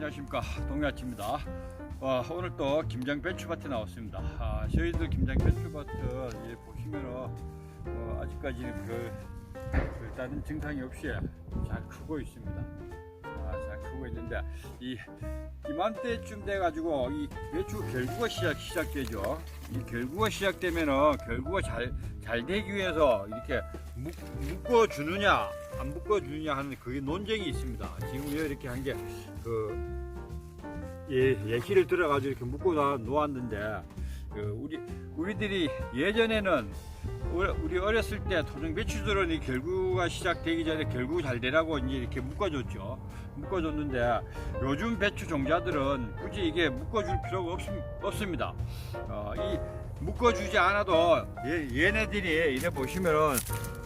안녕하십니까. 동해아치입니다. 와, 오늘 또 김장 배추밭에 나왔습니다. 아, 저희들 김장 배추밭은 예, 보시면은 어, 아직까지는 그, 그 다른 증상이 없이 잘 크고 있습니다 크고 있는데 이 이맘때쯤 돼 가지고 이 배추 결구가 시작 시작되죠. 이 결구가 시작되면은 결구가 잘 잘 되기 위해서 이렇게 묶, 묶어 주느냐 안 묶어 주느냐 하는 그게 논쟁이 있습니다. 지금 이렇게 한 게 그 예, 예시를 들어가지고 이렇게 나- 놓았는데 그 우리 우리들이 예전에는 우리- 어렸을 때 토종 배추들은 이 결구가 시작되기 전에 결구 잘 되라고 이제 이렇게 묶어줬죠. 묶어줬는데 요즘 배추 종자들은 굳이 이게 묶어줄 필요가 없, 없습니다. 어, 이 묶어주지 않아도 얘, 얘네들이 이래 보시면은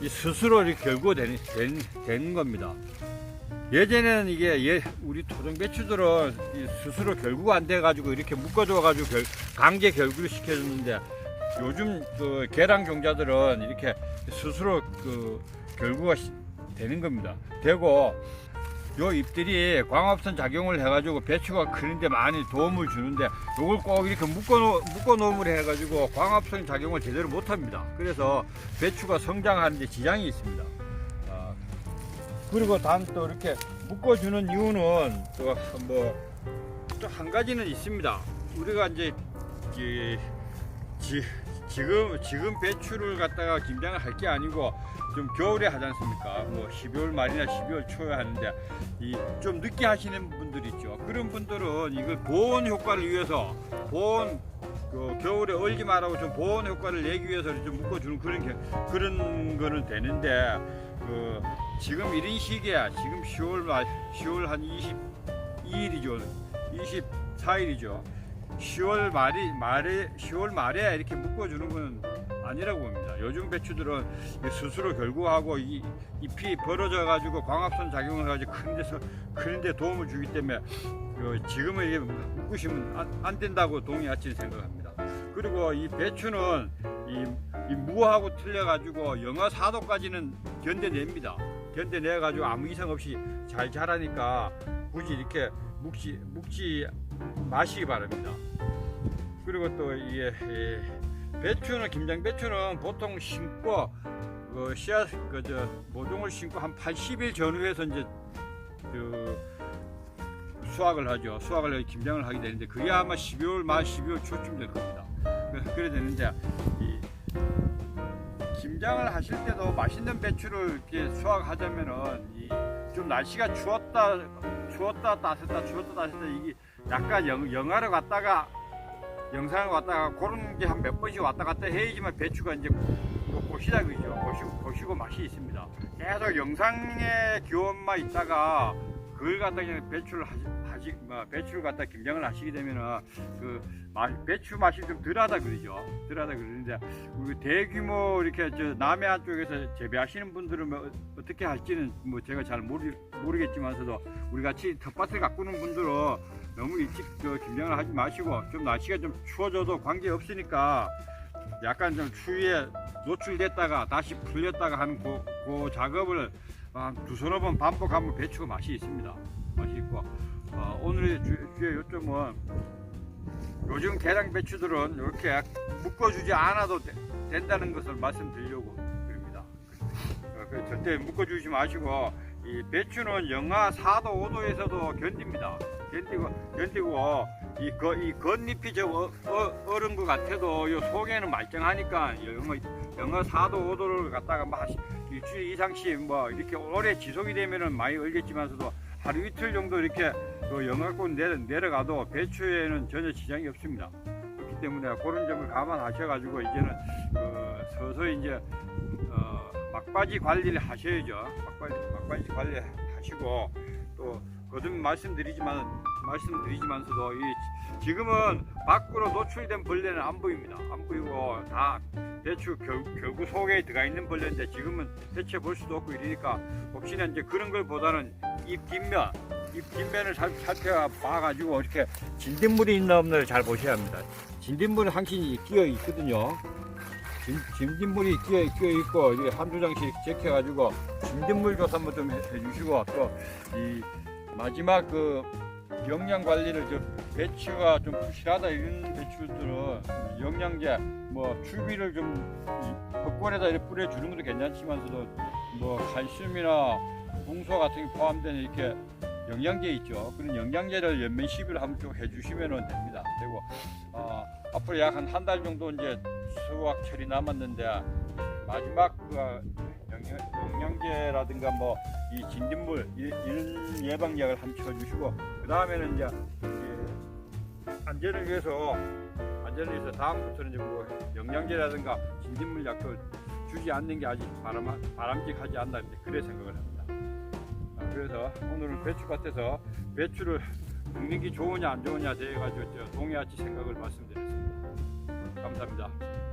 이 스스로 결구가 되는, 된, 겁니다. 예전에는 이게 예, 우리 토종 배추들은 이 스스로 결구가 안 돼가지고 이렇게 묶어줘가지고 결- 강제 결구를 시켜줬는데 요즘 그 계량 종자들은 이렇게 스스로 그 결구가 시- 되는 겁니다. 되고 요 잎들이 광합선 작용을 해가지고 배추가 크는데 많이 도움을 주는데 요걸 꼭 이렇게 묶어 놓, 묶어 놓음을 해가지고 광합선 작용을 제대로 못합니다. 그래서 배추가 성장하는데 지장이 있습니다. 아, 그리고 단 또 이렇게 묶어주는 이유는 또뭐또 한 가지는 있습니다. 우리가 이제 이, 지, 지금 지금 배추를 갖다가 김장을 할 게 아니고 좀 겨울에 하지 않습니까? 뭐 12월 말이나 12월 초에 하는데 이 좀 늦게 하시는 분들 있죠. 그런 분들은 이걸 보온 효과를 위해서 보온 그 겨울에 얼지 말라고 좀 보온 효과를 내기 위해서 좀 묶어주는 그런 게, 그런 거는 되는데 그 지금 이런 시기야. 지금 10월 말 10월 한 22일이죠. 24일이죠. 10월 말이 말에 10월 말에 이렇게 묶어 주는 건 아니라고 봅니다. 요즘 배추들은 스스로 결구하고 이 잎이 벌어져 가지고 광합선 작용을 가지고 크는데서 크는데 도움을 주기 때문에 그 지금은 이게 묶으시면 안, 안 된다고 동의하지 생각합니다. 그리고 이 배추는 이, 이 무하고 틀려 가지고 영하 4도까지는 견뎌냅니다. 견뎌내 가지고 아무 이상 없이 잘 자라니까 굳이 이렇게 묵지 묵지 마시기 바랍니다. 그리고 또 이게 이 배추는 김장 배추는 보통 심고 그 씨앗 그저 모종을 심고 한 80일 전후에서 이제 그 수확을 하죠. 수확을 해서 김장을 하게 되는데 그게 아마 12월 말 12월 초쯤 될 겁니다. 그래- 되는데 이 김장을 하실 때도 맛있는 배추를 이렇게 수확하자면은 이 좀 날씨가 추웠다 추웠다 따뜻했다 추웠다 따뜻했다 이게 약간 영, 영하로 갔다가 영상을 왔다가 그런 게 한 몇 번씩 왔다 갔다 해야지만 배추가 이제 고 시작이죠. 고시고, 고시고 맛이 있습니다. 계속 영상의 기온만 있다가 그걸 갖다 그냥 배추를 하시, 하시 뭐 배추를 갖다 김장을 하시게 되면은 그 맛, 배추 맛이 좀 덜하다 그러죠. 덜하다 그러는데 우리 대규모 이렇게 저 남해안 쪽에서 재배하시는 분들은 뭐 어떻게 할지는 뭐 제가 잘 모르, 모르겠지만서도 우리 같이 텃밭을 가꾸는 분들은 너무 일찍 저 김장을 하지 마시고 좀 날씨가 좀 추워져도 관계 없으니까 약간 좀 추위에 노출됐다가 다시 풀렸다가 하는 그, 그 작업을 한 두서너 번 반복하면 배추가 맛이 있습니다. 맛이 있고 어, 오늘의 주, 주의 요점은 요즘 계량 배추들은 이렇게 묶어주지 않아도 되- 된다는 것을 말씀드리려고 드립니다. 어, 그 절대 묶어주지 마시고 이 배추는 영하 4도 5도에서도 견딥니다. 견디고 견디고 이, 거, 이 겉잎이 좀 어, 어, 얼은 것 같아도 요 속에는 말짱하니까 영하, 영하 4도 5도를 갖다가 막 일주일 이상씩 뭐 이렇게 오래 지속이 되면은 많이 얼겠지만서도 하루 이틀 정도 이렇게 그 영하권 내려, 내려가도 배추에는 전혀 지장이 없습니다. 그렇기 때문에 그런 점을 감안하셔가지고 이제는 그 서서히 이제 어, 막바지 관리를 하셔야죠. 막바지, 막바지 관리 하시고 또 거듭 말씀드리지만 말씀드리지만서도 이 지금은 밖으로 노출된 벌레는 안 보입니다. 안 보이고 다 결, 결국 속에 들어가 있는 벌레인데 지금은 대체 볼 수도 없고 이러니까 혹시나 이제 그런 걸 보다는 잎 뒷면 잎 뒷면을 살, 살펴봐가지고 이렇게 진딧물이 있나 없나를 잘 보셔야 합니다. 진딧물은 항시 끼어 있거든요. 진, 진딧물이 끼어, 끼어 있고 이게 한두 장씩 제껴가지고 진딧물 조사 한번 좀 해, 해주시고 또 이 마지막 그 영양 관리를 좀 배추가 좀 부실하다 이런 배추들은 영양제 뭐 추비를 좀 이렇게 뿌려주는 것도 괜찮지만서도 뭐 칼슘이나 붕소 같은 게 포함된 이렇게 영양제 있죠. 그런 영양제를 연면 시비를 한번 쭉 해주시면 됩니다. 그리고 어, 앞으로 약 한 한 달 정도 이제 수확철이 남았는데 마지막 그 영양, 영양제라든가 뭐 이 진딧물 이- 이런 예방약을 한번 쳐주시고 그 다음에는 이제 이 안전을 위해서 안전을 위해서 다음부터는 이제 뭐 영양제라든가 진딧물 약도 주지 않는 게 아직 바람, 바람직하지 않나 이제 그래 생각을 합니다. 아, 그래서 오늘은 배추밭에서 배추를 먹는 게 좋으냐 안 좋으냐 대해 가지고 동해아치 생각을 말씀드렸습니다. 감사합니다.